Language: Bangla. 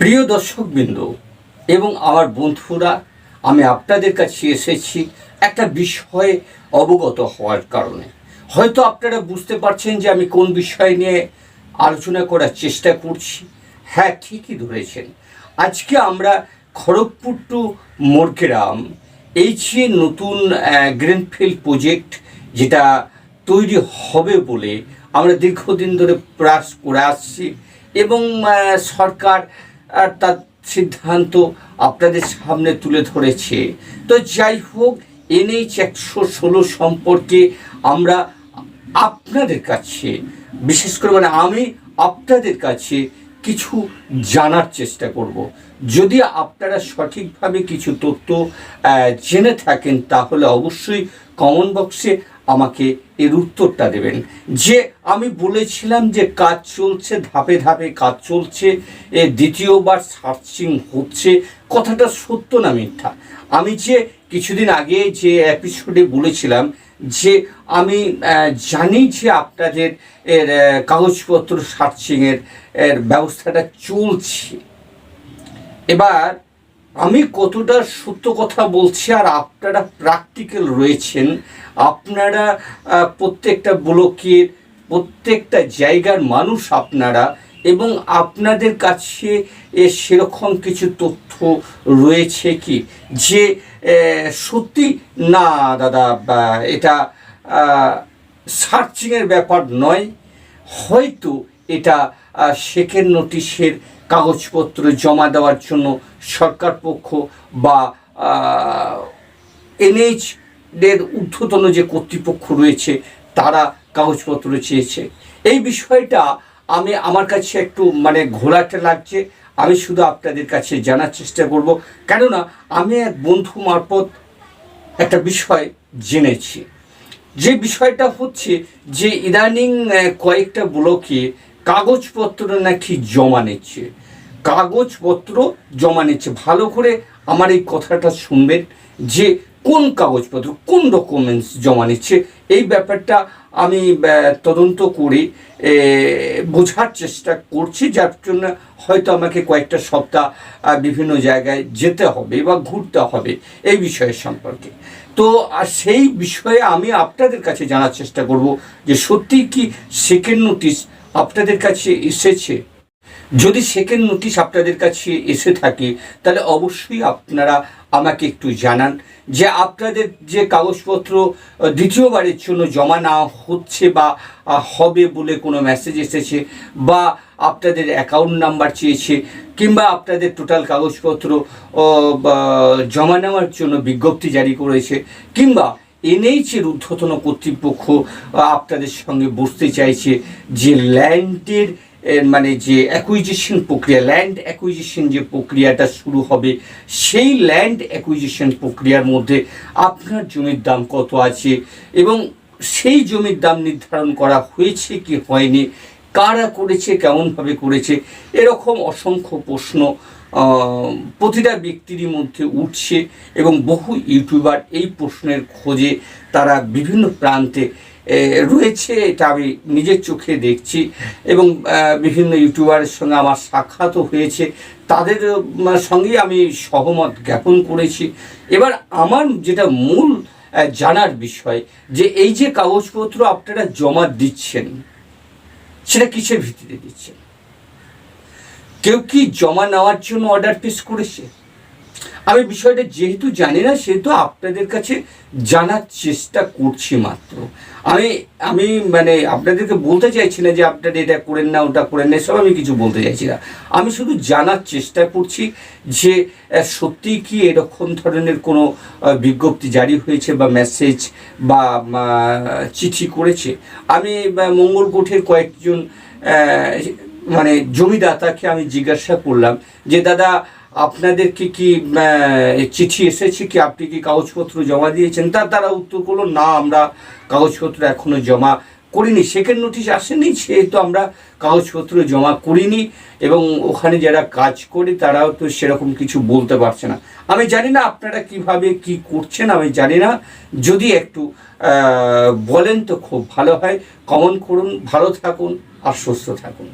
প্রিয় দর্শকবৃন্দ এবং আমার বন্ধুরা, আমি আপনাদের কাছে এসেছি একটা বিষয়ে অবগত হওয়ার কারণে। হয়তো আপনারা বুঝতে পারছেন যে আমি কোন বিষয় নিয়ে আলোচনা করার চেষ্টা করছি। হ্যাঁ ঠিকই ধরেছেন। আজকে আমরা খড়গপুর টু মোরগ্রাম এই নতুন গ্রিনফিল্ড প্রজেক্ট যেটা তৈরি হবে বলে আমরা দীর্ঘদিন ধরে প্রয়াস করে আসছি এবং সরকার তার সিদ্ধান্ত আপনাদের সামনে তুলে ধরেছে। তো যাই হোক, এনএইচ একশো ষোলো সম্পর্কে আমরা আপনাদের কাছে, বিশেষ করে মানে আমি আপনাদের কাছে কিছু জানার চেষ্টা করব। যদি আপনারা সঠিকভাবে কিছু তথ্য জেনে থাকেন, তাহলে অবশ্যই কমন বক্সে আমাকে এর উত্তরটা দেবেন। যে আমি বলেছিলাম যে কাজ চলছে, ধাপে ধাপে কাজ চলছে, এ দ্বিতীয়বার সার্চিং হচ্ছে, কথাটা সত্য না মিথ্যা? আমি যে কিছুদিন আগে যে এপিসোডে বলেছিলাম যে আমি জানি যে আপনাদের এর কাগজপত্র সার্চিংয়ের, এর ব্যবস্থাটা চলছে। এবার আমি কতটা সত্য কথা বলছি আর আপনারা প্র্যাকটিক্যাল রয়েছেন, আপনারা প্রত্যেকটা ব্লকের, প্রত্যেকটা জায়গার মানুষ আপনারা এবং আপনাদের কাছে সেরকম কিছু তথ্য রয়েছে কি? যে সত্যি না দাদা এটা সার্চিংয়ের ব্যাপার নয়। হয়তো এটা শেখের নোটিশের কাগজপত্র জমা দেওয়ার জন্য সরকার পক্ষ বা এনএইচ দের ঊর্ধ্বতন যে কর্তৃপক্ষ রয়েছে, তারা কাগজপত্র চেয়েছে। এই বিষয়টা আমি আমার কাছে একটু মানে ঘোলাটে লাগছে। আমি শুধু আপনাদের কাছে জানার চেষ্টা করব। কেননা আমি এক বন্ধু মারফত একটা বিষয় জেনেছি। যে বিষয়টা হচ্ছে যে ইদানিং কয়েকটা ব্লকে কাগজপত্র নাকি জমা নিচ্ছে। কাগজপত্র জমা নিচ্ছে। ভালো করে আমার এই কথাটা শুনবেন যে কোন কাগজপত্র, কোন ডকুমেন্টস জমা নিচ্ছে, এই ব্যাপারটা আমি তদন্ত করে বোঝার চেষ্টা করছি, যার জন্য হয়তো আমাকে কয়েকটা সপ্তাহ বিভিন্ন জায়গায় যেতে হবে বা ঘুরতে হবে এই বিষয়ের সম্পর্কে। তো, আর সেই বিষয়ে আমি আপনাদের কাছে জানার চেষ্টা করব যে সত্যিই কি সেকেন্ড নোটিশ আপনাদের কাছে এসেছে? যদি সেকেন্ড নোটিশ আপনাদের কাছে এসে থাকে, তাহলে অবশ্যই আপনারা আমাকে একটু জানান যে আপনাদের যে কাগজপত্র দ্বিতীয়বারের জন্য জমা নেওয়া হচ্ছে বা হবে বলে কোনো মেসেজ এসেছে বা আপনাদের অ্যাকাউন্ট নাম্বার চেয়েছে কিংবা আপনাদের টোটাল কাগজপত্র জমা নেওয়ার জন্য বিজ্ঞপ্তি জারি করেছে কিংবা এনএইচের ঊর্ধ্বতন কর্তৃপক্ষ আপনাদের সঙ্গে বসতে চাইছে যে ল্যান্ডের মানে যে অ্যাকুইজিশন প্রক্রিয়া ল্যান্ড অ্যাকুইজিশন যে প্রক্রিয়াটা শুরু হবে, সেই ল্যান্ড অ্যাকুইজিশন প্রক্রিয়ার মধ্যে আপনার জমির দাম কত আছে এবং সেই জমির দাম নির্ধারণ করা হয়েছে কি হয়নি, কারা করেছে, কেমনভাবে করেছে, এরকম অসংখ্য প্রশ্ন প্রতিটা ব্যক্তিরই মধ্যে উঠছে এবং বহু ইউটিউবার এই প্রশ্নের খোঁজে তারা বিভিন্ন প্রান্তে রয়েছে এটা আমি নিজের চোখে দেখছি। এবং বিভিন্ন ইউটিউবারের সঙ্গে আমার সাক্ষাৎও হয়েছে। তাদের উম, সঙ্গেই আমি সহমত জ্ঞাপন করেছি। এবার আমার যেটা মূল জানার বিষয় যে এই যে কাগজপত্র আপনারা জমা দিচ্ছেন সেটা কিসের ভিত্তিতে দিচ্ছেন? কেউ কি জমা নেওয়ার জন্য অর্ডার পেশ করেছে? আমি বিষয়টা যেহেতু জানি না সেহেতু আপনাদের কাছে জানার চেষ্টা করছি মাত্র। আমি আমি মানে আপনাদেরকে বলতে চাইছি না যে আপনারা এটা করেন না ওটা করেন না এসব আমি কিছু বলতে চাইছি না। আমি শুধু জানার চেষ্টা করছি যে সত্যি কি এরকম ধরনের কোনো বিজ্ঞপ্তি জারি হয়েছে বা মেসেজ বা চিঠি করেছে? আমি আহ, মঙ্গলকোটের কয়েকজন মানে জমিদাতাকে আমি জিজ্ঞাসা করলাম যে দাদা আপনাদের কি চিঠি এসেছে কি? আপনি কি কাগজপত্র জমা দিয়েছেন? তা তারা উত্তর করল, না, আমরা কাগজপত্র এখনও জমা করিনি। সেকেন্ড নোটিশ আসেনি সেহেতু আমরা কাগজপত্র জমা করিনি এবং ওখানে যারা কাজ করে তারাও তো সেরকম কিছু বলতে পারছে না। আমি জানি না আপনারা কীভাবে কি করছেন, আমি জানি না। যদি একটু বলেন তো, খুব ভালো হয়। কমন করুন, ভালো থাকুন আর সুস্থ থাকুন।